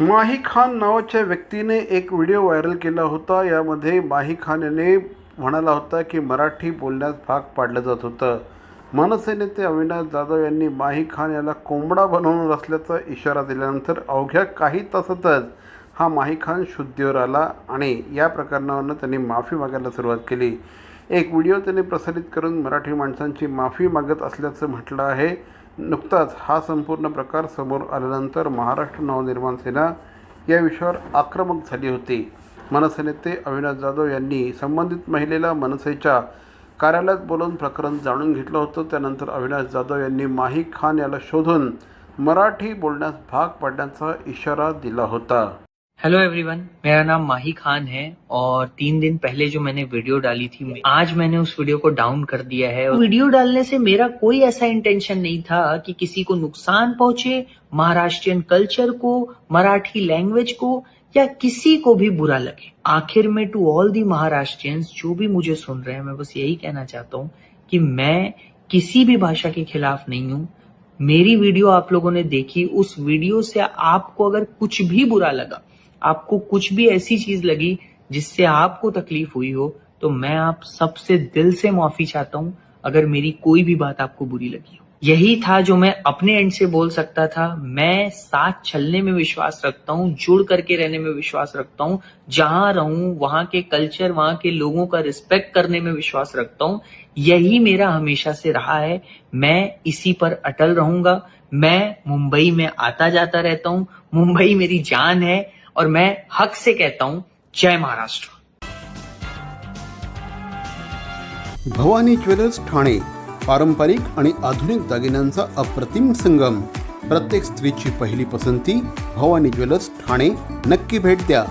माही खान नावाच्या व्यक्तीने एक व्हिडिओ व्हायरल केला होता. यामध्ये माही खान याने म्हणाला होता की मराठी बोलण्यास भाग पाडलं जात होतं. मनसे नेते अविनाश जाधव यांनी माही खान याला कोंबडा बनवणार असल्याचा इशारा दिल्यानंतर अवघ्या काही तासातच हा माही खान शुद्धीवर आला आणि या प्रकरणावरनं त्यांनी माफी मागायला सुरुवात केली. एक व्हिडिओ त्यांनी प्रसारित करून मराठी माणसांची माफी मागत असल्याचं म्हटलं आहे. नुकताच हा संपूर्ण प्रकार समोर आल्यानंतर महाराष्ट्र नवनिर्माण सेना या विषयावर आक्रमक झाली होती. मनसे नेते अविनाश जाधव यांनी संबंधित महिलेला मनसेच्या कार्यालयात बोलवून प्रकरण जाणून घेतलं होतं. त्यानंतर अविनाश जाधव यांनी माही खान याला शोधून मराठी बोलण्यास भाग पाडण्याचा इशारा दिला होता. हेलो एवरीवन मेरा नाम माही खान है और तीन दिन पहले जो मैंने वीडियो डाली थी आज मैंने उस वीडियो को डाउन कर दिया है वीडियो डालने से मेरा कोई ऐसा इंटेंशन नहीं था कि किसी को नुकसान पहुँचे, महाराष्ट्रियन कल्चर को, मराठी लैंग्वेज को, या किसी को भी बुरा लगे। आखिर में टू ऑल दी महाराष्ट्रियंस, जो भी मुझे सुन रहे हैं, मैं बस यही कहना चाहता हूँ कि मैं किसी भी भाषा के खिलाफ नहीं हूँ। मेरी वीडियो आप लोगों ने देखी, उस वीडियो से आपको अगर कुछ भी बुरा लगा आपको कुछ भी ऐसी चीज़ लगी जिससे आपको तकलीफ़ हुई हो तो मैं आप सबसे दिल से माफ़ी चाहता हूँ, अगर मेरी कोई भी बात आपको बुरी लगी हो। यही था जो मैं अपने एंड से बोल सकता था। मैं साथ चलने में विश्वास रखता हूँ, जुड़ करके रहने में विश्वास रखता हूँ, जहाँ रहूँ, वहाँ के कल्चर वहाँ के लोगों का रिस्पेक्ट करने में विश्वास रखता हूँ। यही मेरा हमेशा से रहा है। मैं इसी पर अटल रहूँगा। मैं मुंबई में आता जाता रहता हूँ। मुंबई मेरी जान है। और मैं हक से कहता हूँ जय महाराष्ट्र। भवानी ज्वेलर्स ठाणे पारंपरिक आणि आधुनिक दागिन्यांचा अप्रतिम संगम। प्रत्येक स्त्रीची पहिली पसंती भवानी ज्वेलर्स ठाणे नक्की भेट द्या।